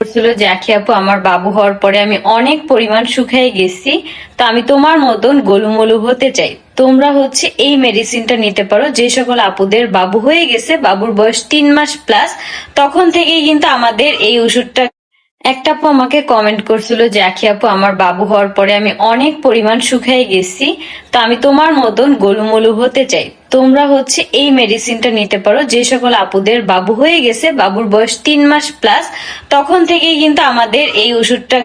করছিল যে, আখি আপু, আমার বাবু হওয়ার পরে আমি অনেক পরিমাণ শুকাই গেছি, তো আমি তোমার মতন গোলুমলু হতে চাই। তোমরা হচ্ছে এই মেডিসিনটা নিতে পারো। যে সকল আপুদের বাবু হয়ে গেছে, বাবুর বয়স তিন মাস প্লাস তখন থেকেই কিন্তু আমাদের এই ওষুধটা একটা আপু আমাকে কমেন্ট করছিল যে, আখি আপু, আমার বাবু হওয়ার পরে আমি অনেক পরিমাণ শুকাই গেছি, তো আমি তোমার মতন গোলুমলু হতে চাই। তোমরা হচ্ছে এই মেডিসিনটা নিতে পারো। যে সকল আপুদের বাবু হয়ে গেছে, বাবুর বয়স তিন মাস প্লাস তখন থেকেই কিন্তু আমাদের এই ওষুধটা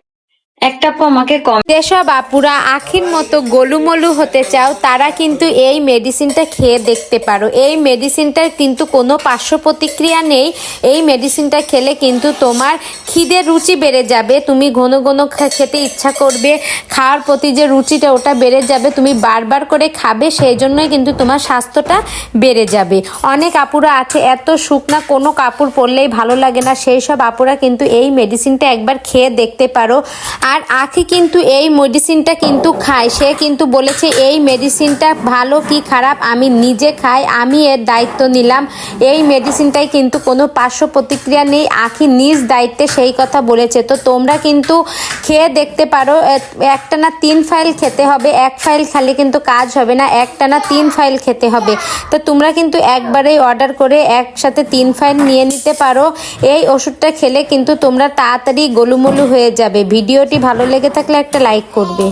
একটা আমাকে কমেন্ট যেসব আপুরা আখির মতো গোলুমলু হতে চাও, তারা কিন্তু এই মেডিসিনটা খেয়ে দেখতে পারো। এই মেডিসিনটার কিন্তু কোনো পার্শ্ব প্রতিক্রিয়া নেই। এই মেডিসিনটা খেলে কিন্তু তোমার খিদের রুচি বেড়ে যাবে, তুমি ঘন ঘন খেতে ইচ্ছা করবে, খাওয়ার প্রতি যে রুচিটা ওটা বেড়ে যাবে, তুমি বারবার করে খাবে, সেই জন্যই কিন্তু তোমার স্বাস্থ্যটা বেড়ে যাবে। অনেক আপুরা আছে, এত শুকনা কোনো কাপড় পরলেই ভালো লাগে না, সেই সব আপুরা কিন্তু এই মেডিসিনটা একবার খেয়ে দেখতে পারো। আর আখি কিন্তু এই মেডিসিনটা কিন্তু খায়। সে কিন্তু বলেছে, এই মেডিসিনটা ভালো কি খারাপ? আমি নিজে খাই, আমি এর দায়িত্ব নিলাম। এই মেডিসিনটাই কিন্তু কোনো পার্শ্ব প্রতিক্রিয়া নেই। আখি নিজ দায়িত্বে সেই কথা বলেছে। তো তোমরা কিন্তু খেয়ে দেখতে পারো একটা না তিন ফাইল খেতে হবে। এক ফাইল খালে কিন্তু কাজ হবে না, একটা না তিন ফাইল খেতে হবে। তো তোমরা কিন্তু একবারেই অর্ডার করে একসাথে তিন ফাইল নিয়ে নিতে পারো। এই ওষুধটা খেলে কিন্তু তোমরা তাড়াতাড়ি গোলুমলু হয়ে যাবে। ভিডিওটি ভালো লেগে থাকলে একটা লাইক করবে।